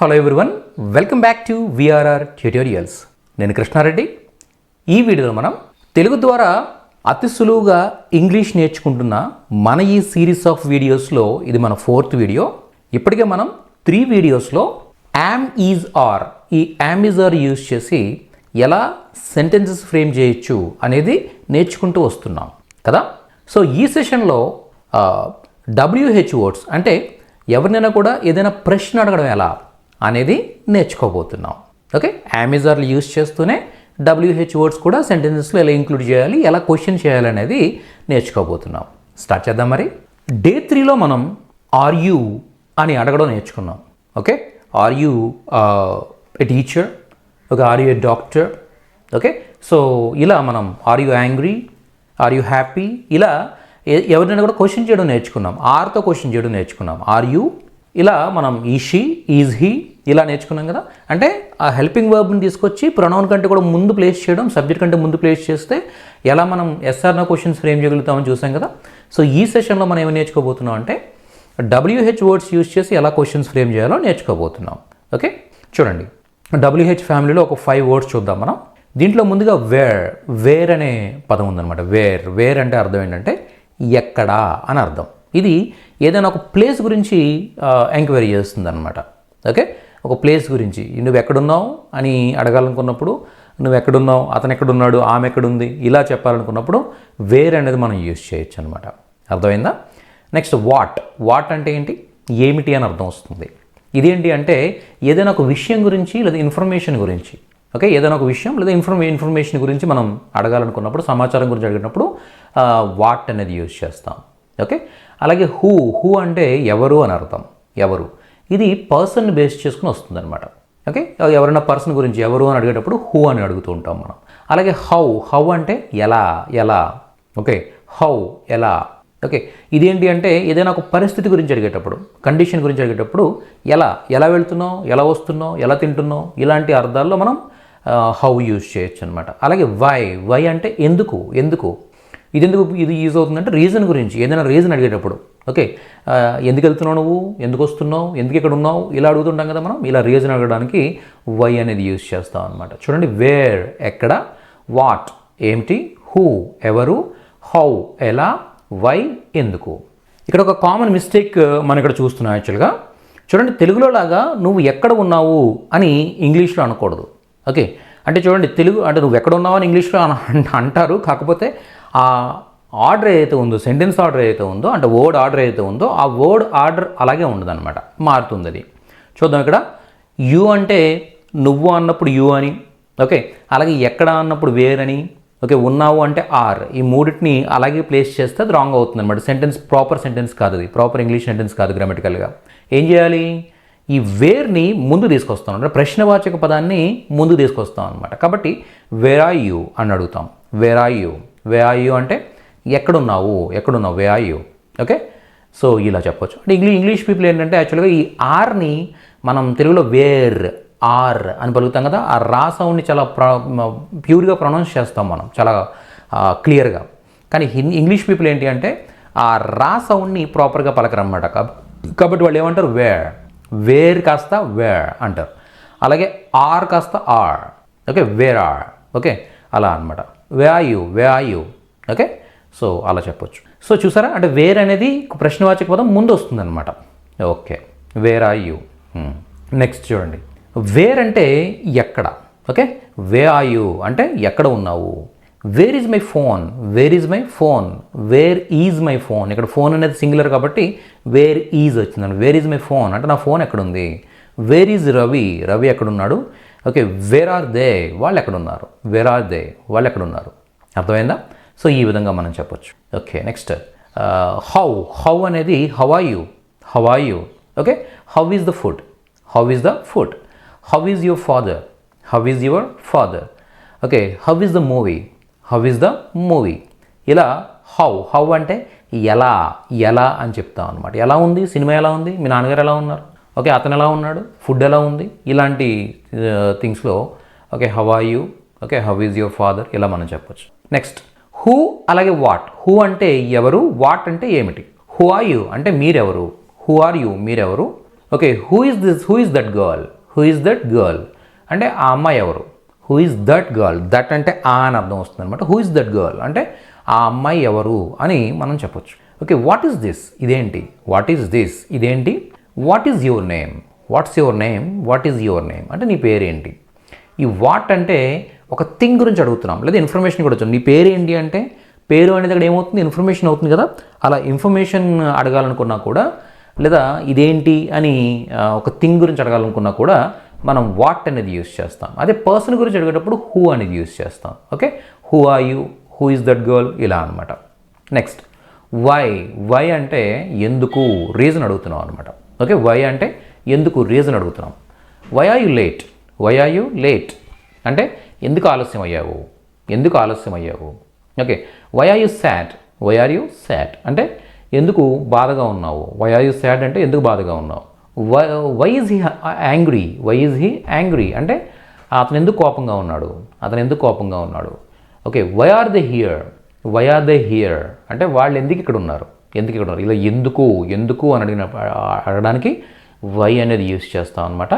Hello everyone welcome back to VRR tutorials నేను కృష్ణారెడ్డి. ఈ వీడియోలో మనం తెలుగు ద్వారా అతి సులువుగా ఇంగ్లీష్ నేర్చుకుంటున్న మన ఈ సిరీస్ ఆఫ్ వీడియోస్లో ఇది మన ఫోర్త్ వీడియో ఇప్పటికే మనం త్రీ వీడియోస్లో am is are am is are use use చేసి ఎలా సెంటెన్సెస్ ఫ్రేమ్ చేయొచ్చు అనేది నేర్చుకుంటూ వస్తున్నాం కదా? సో ఈ సెషన్లో డబ్ల్యూహెచ్ వర్డ్స్ అంటే ఎవరినైనా కూడా ఏదైనా ప్రశ్న అడగడం ఎలా? అనేది నేర్చుకోబోతున్నాం. ఓకే? అమెజాన్లు యూస్ చేస్తూనే డబ్ల్యూహెచ్ వర్డ్స్ కూడా సెంటెన్సెస్లో ఎలా ఇంక్లూడ్ చేయాలి ఎలా క్వశ్చన్ చేయాలి అనేది నేర్చుకోబోతున్నాం. స్టార్ట్ చేద్దాం మరి. డే త్రీలో మనం ఆర్ యూ అని అడగడం నేర్చుకున్నాం. Okay? Are you a teacher ఒక are you a doctor okay? So ఇలా మనం are you angry are you happy ఇలా ఎవరినైనా కూడా క్వశ్చన్ చేయడం నేర్చుకున్నాం. ఆర్తో క్వశ్చన్ చేయడం నేర్చుకున్నాం. ఆర్ యూ ఇలా మనం ఈ షీ ఈజ్ హీ ఇలా నేర్చుకున్నాం కదా. అంటే ఆ హెల్పింగ్ వర్బ్ని తీసుకొచ్చి ప్రొనౌన్ కంటే కూడా ముందు ప్లేస్ చేయడం సబ్జెక్ట్ కంటే ముందు ప్లేస్ చేస్తే ఎలా మనం ఎస్ఆర్నో క్వశ్చన్స్ ఫ్రేమ్ చేయగలుగుతామని చూసాం కదా. సో ఈ సెషన్లో మనం ఏమి నేర్చుకోబోతున్నాం అంటే డబ్ల్యూహెచ్ వర్డ్స్ యూజ్ చేసి ఎలా క్వశ్చన్స్ ఫ్రేమ్ చేయాలో నేర్చుకోబోతున్నాం. ఓకే? చూడండి. డబ్ల్యూహెచ్ ఫ్యామిలీలో ఒక ఫైవ్ వర్డ్స్ చూద్దాం మనం. దీంట్లో ముందుగా వేర్ వేర్ అనే పదం ఉందన్నమాట. వేర్ వేర్ అంటే అర్థం ఏంటంటే ఎక్కడా అని అర్థం. ఇది ఏదైనా ఒక ప్లేస్ గురించి ఎంక్వైరీ చేస్తుంది అనమాట ఓకే ఒక ప్లేస్ గురించి. నువ్వు ఎక్కడున్నావు అని అడగాలనుకున్నప్పుడు నువ్వు ఎక్కడున్నావు అతను ఎక్కడున్నాడు ఆమె ఎక్కడుంది ఇలా చెప్పాలనుకున్నప్పుడు వేర్ అనేది మనం యూజ్ చేయొచ్చు అనమాట అర్థమైందా? నెక్స్ట్ వాట్ వాట్ అంటే ఏంటి? ఏమిటి అని అర్థం వస్తుంది. ఇదేంటి అంటే ఏదైనా ఒక విషయం గురించి లేదా ఇన్ఫర్మేషన్ గురించి. ఓకే ఏదైనా ఒక విషయం లేదా ఇన్ఫర్మే ఇన్ఫర్మేషన్ గురించి మనం అడగాలనుకున్నప్పుడు సమాచారం గురించి అడిగినప్పుడు వాట్ అనేది యూజ్ చేస్తాం. ఓకే అలాగే హూ హూ అంటే ఎవరు అని అర్థం. ఎవరు. ఇది పర్సన్ బేస్ చేసుకుని వస్తుందన్నమాట. ఓకే ఎవరైనా పర్సన్ గురించి ఎవరు అని అడిగేటప్పుడు హూ అని అడుగుతూ ఉంటాం మనం. అలాగే హౌ హౌ అంటే ఎలా ఎలా. ఓకే హౌ ఎలా. ఓకే ఇదేంటి అంటే ఏదైనా ఒక పరిస్థితి గురించి అడిగేటప్పుడు కండిషన్ గురించి అడిగేటప్పుడు ఎలా ఎలా వెళ్తున్నావు ఎలా వస్తున్నావు ఎలా తింటున్నావు ఇలాంటి అర్థాల్లో మనం హౌ యూజ్ చేయొచ్చు అనమాట అలాగే వై వై అంటే ఎందుకు ఎందుకు? ఇది ఎందుకు ఇది యూజ్ అవుతుందంటే రీజన్ గురించి ఏదైనా రీజన్ అడిగేటప్పుడు. ఓకే ఎందుకు వెళ్తున్నావు నువ్వు? ఎందుకు వస్తున్నావు? ఎందుకు ఇక్కడ ఉన్నావు? ఇలా అడుగుతుంటాం కదా మనం. ఇలా రీజన్ అడగడానికి వై అనేది యూజ్ చేస్తాం అనమాట చూడండి వేర్ ఎక్కడ వాట్ ఏమిటి హూ ఎవరు హౌ ఎలా వై ఎందుకు. ఇక్కడ ఒక కామన్ మిస్టేక్ మనం ఇక్కడ చూస్తున్నాం యాక్చువల్గా చూడండి తెలుగులో లాగా నువ్వు ఎక్కడ ఉన్నావు అని ఇంగ్లీష్లో అనకూడదు. ఓకే అంటే చూడండి తెలుగు అంటే నువ్వు ఎక్కడ ఉన్నావు అని ఇంగ్లీష్లో అన- అంటారు. కాకపోతే ఆ ఆర్డర్ ఏదైతే ఉందో సెంటెన్స్ ఆర్డర్ ఏదైతే ఉందో అంటే వర్డ్ ఆర్డర్ ఏదైతే ఉందో ఆ వర్డ్ ఆర్డర్ అలాగే ఉండదన్నమాట. మారుతుంది అది. చూద్దాం ఇక్కడ. యు అంటే నువ్వు అన్నప్పుడు యు అని. ఓకే? అలాగే ఎక్కడ అన్నప్పుడు వేరని. ఓకే? ఉన్నావు అంటే ఆర్ ఈ మూడింటిని అలాగే ప్లేస్ చేస్తే అది రాంగ్ అవుతుంది అనమాట సెంటెన్స్ ప్రాపర్ సెంటెన్స్ కాదు అది. ప్రాపర్ ఇంగ్లీష్ సెంటెన్స్ కాదు గ్రామటికల్గా ఏం చేయాలి? ఈ వేర్ని ముందు తీసుకొస్తాం. అంటే ప్రశ్నవాచక పదాన్ని ముందు తీసుకొస్తాం అనమాట కాబట్టి వేర్ ఆర్ యూ అని అడుగుతాం. Where are you where are you అంటే ఎక్కడున్నావు ఎక్కడున్నావు where are you okay so ఇలా చెప్పొచ్చు. అంటే ఇంగ్లీష్ ఇంగ్లీష్ పీపుల్ ఏంటంటే యాక్చువల్గా ఈ ఆర్ని మనం తెలుగులో వేర్ ఆర్ అని పలుకుతాం కదా ఆ రా సౌండ్ని చాలా ప్ర ప్యూర్గా ప్రొనౌన్స్ చేస్తాం మనం చాలా క్లియర్గా కానీ హిందీ ఇంగ్లీష్ పీపుల్ ఏంటి అంటే ఆ రా సౌండ్ని ప్రాపర్గా పలకరన్నమాట. కాబ- కాబట్టి వాళ్ళు ఏమంటారు? వేర్ వేర్ కాస్త వేర్ అంటారు. అలాగే ఆర్ కాస్త are okay where are okay అలా అనమాట where are you where are you okay? So అలా చెప్పొచ్చు. సో చూసారా? అంటే వేర్ అనేది ప్రశ్నవాచక పదం ముందు వస్తుందన్నమాట okay where are you next చూడండి. వేర్ అంటే ఎక్కడ? ఓకే? వే ఆర్ యూ అంటే ఎక్కడ ఉన్నావు? Where is my phone where is my phone where is my phone ఇక్కడ ఫోన్ అనేది సింగులర్ కాబట్టి వేర్ ఈజ్ వచ్చిందండి. వేర్ ఈజ్ మై ఫోన్ అంటే నా ఫోన్ ఎక్కడుంది? వేర్ ఈజ్ రవి రవి ఎక్కడున్నాడు? ఓకే వేర్ ఆర్ దే వాళ్ళు ఎక్కడున్నారు వేర్ ఆర్ దే వాళ్ళు ఎక్కడున్నారు అర్థమైందా? సో ఈ విధంగా మనం చెప్పొచ్చు. ఓకే నెక్స్ట్ హౌ హౌ అనేది how are you how are you okay how is the food how is the food how is your father how is your father okay how is the movie how is the movie ఇలా how how అంటే ఎలా? ఎలా అని చెప్తాం అనమాట ఎలా ఉంది? Cinema ఎలా ఉంది? మీ నాన్నగారు ఎలా ఉన్నారు? ఓకే అతను ఎలా ఉన్నాడు? ఫుడ్ ఎలా ఉంది? ఇలాంటి థింగ్స్లో okay how are you okay how is your father ఇలా మనం చెప్పొచ్చు. నెక్స్ట్ హూ అలాగే వాట్ హూ అంటే ఎవరు? వాట్ అంటే ఏమిటి? హూ ఆర్ యూ అంటే మీరెవరు? హూ ఆర్ యూ మీరెవరు? Okay who is this who is that girl who is that girl అంటే ఆ అమ్మాయి ఎవరు? Who is that girl that అంటే ఆ అని అర్థం వస్తుంది అనమాట హూ ఇస్ దట్ గర్ల్ అంటే ఆ అమ్మాయి ఎవరు అని మనం చెప్పొచ్చు. ఓకే వాట్ ఈస్ దిస్ ఇదేంటి? వాట్ ఈస్ దిస్ ఇదేంటి? What is your name what's your name what is your name అంటే నీ పేరేంటి? ఈ వాట్ అంటే ఒక థింగ్ గురించి అడుగుతున్నాం. లేదా ఇన్ఫర్మేషన్ కూడా వచ్చాం నీ పేరు ఏంటి అంటే పేరు అనేది అక్కడ ఏమవుతుంది? ఇన్ఫర్మేషన్ అవుతుంది కదా? అలా ఇన్ఫర్మేషన్ అడగాలనుకున్నా కూడా లేదా ఇదేంటి అని ఒక థింగ్ గురించి అడగాలనుకున్నా కూడా మనం వాట్ అనేది యూస్ చేస్తాం. అదే పర్సన్ గురించి అడిగేటప్పుడు హూ అనేది యూస్ చేస్తాం. Okay who are you who is that girl ఇలా అనమాట నెక్స్ట్ వై వై అంటే ఎందుకు? రీజన్ అడుగుతున్నాం అనమాట ఓకే వై అంటే ఎందుకు రీజన్ అడుగుతున్నాం. Why are you late why are you late అంటే ఎందుకు ఆలస్యం అయ్యావు? ఎందుకు ఆలస్యం అయ్యావు? Okay why are you sad why are you sad అంటే ఎందుకు బాధగా ఉన్నావు? వై ఆర్ యు శాడ్ అంటే ఎందుకు బాధగా ఉన్నావు? Why why is he angry why is he angry అంటే అతను ఎందుకు కోపంగా ఉన్నాడు? అతను ఎందుకు కోపంగా ఉన్నాడు? Okay why are they here why are they here అంటే వాళ్ళు ఎందుకు ఇక్కడ ఉన్నారు? ఎందుకు ఇక్కడ ఇలా ఎందుకు? ఎందుకు అని అడిగిన అడగడానికి వై అనేది యూస్ చేస్తాం అనమాట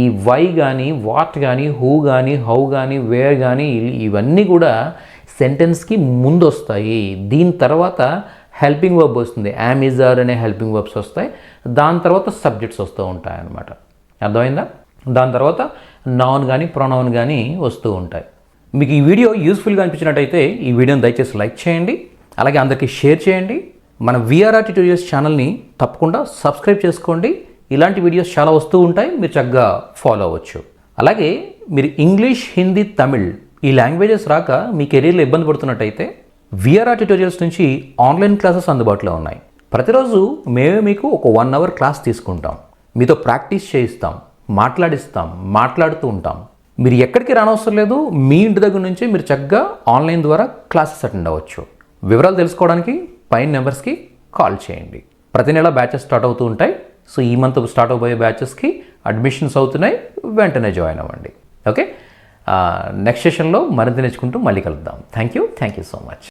ఈ వై కానీ వాట్ కానీ హూ కానీ హౌ కానీ వేర్ కానీ ఇవన్నీ కూడా సెంటెన్స్కి ముందు వస్తాయి దీని తర్వాత హెల్పింగ్ వర్బ్ వస్తుంది. యామిజార్ అనే హెల్పింగ్ వర్బ్స్ వస్తాయి. దాని తర్వాత సబ్జెక్ట్స్ వస్తూ ఉంటాయి అన్నమాట. అర్థమైందా? దాని తర్వాత నౌన్ కానీ ప్రొనౌన్ కానీ వస్తూ ఉంటాయి. మీకు ఈ వీడియో యూస్ఫుల్గా అనిపించినట్టయితే ఈ వీడియోని దయచేసి లైక్ చేయండి. అలాగే అందరికీ షేర్ చేయండి. మన విఆర్ఆర్ ట్యూటోరియల్స్ ఛానల్ని తప్పకుండా సబ్స్క్రైబ్ చేసుకోండి. ఇలాంటి వీడియోస్ చాలా వస్తూ ఉంటాయి. మీరు చక్కగా ఫాలో అవ్వచ్చు. అలాగే మీరు ఇంగ్లీష్ హిందీ తమిళ్ ఈ లాంగ్వేజెస్ రాక మీ కెరీర్లో ఇబ్బంది పడుతున్నట్టయితే విఆర్ఆర్ ట్యూటోరియల్స్ నుంచి ఆన్లైన్ క్లాసెస్ అందుబాటులో ఉన్నాయి. ప్రతిరోజు మేమే మీకు ఒక వన్ అవర్ క్లాస్ తీసుకుంటాం. మీతో ప్రాక్టీస్ చేయిస్తాం. మాట్లాడిస్తాం. మాట్లాడుతూ ఉంటాం. మీరు ఎక్కడికి రానవసరం లేదు. మీ ఇంటి దగ్గర నుంచే మీరు చక్కగా ఆన్లైన్ ద్వారా క్లాసెస్ అటెండ్ అవ్వచ్చు. వివరాలు తెలుసుకోవడానికి పైన నెంబర్స్కి కాల్ చేయండి. ప్రతి నెల బ్యాచెస్ స్టార్ట్ అవుతూ ఉంటాయి. సో ఈ మంత్ స్టార్ట్ అవబోయే బ్యాచెస్కి అడ్మిషన్స్ అవుతున్నాయి. వెంటనే జాయిన్ అవ్వండి. ఓకే? నెక్స్ట్ సెషన్లో మరింత నేర్చుకుంటూ మళ్ళీ కలుద్దాం. Thank you thank you so much.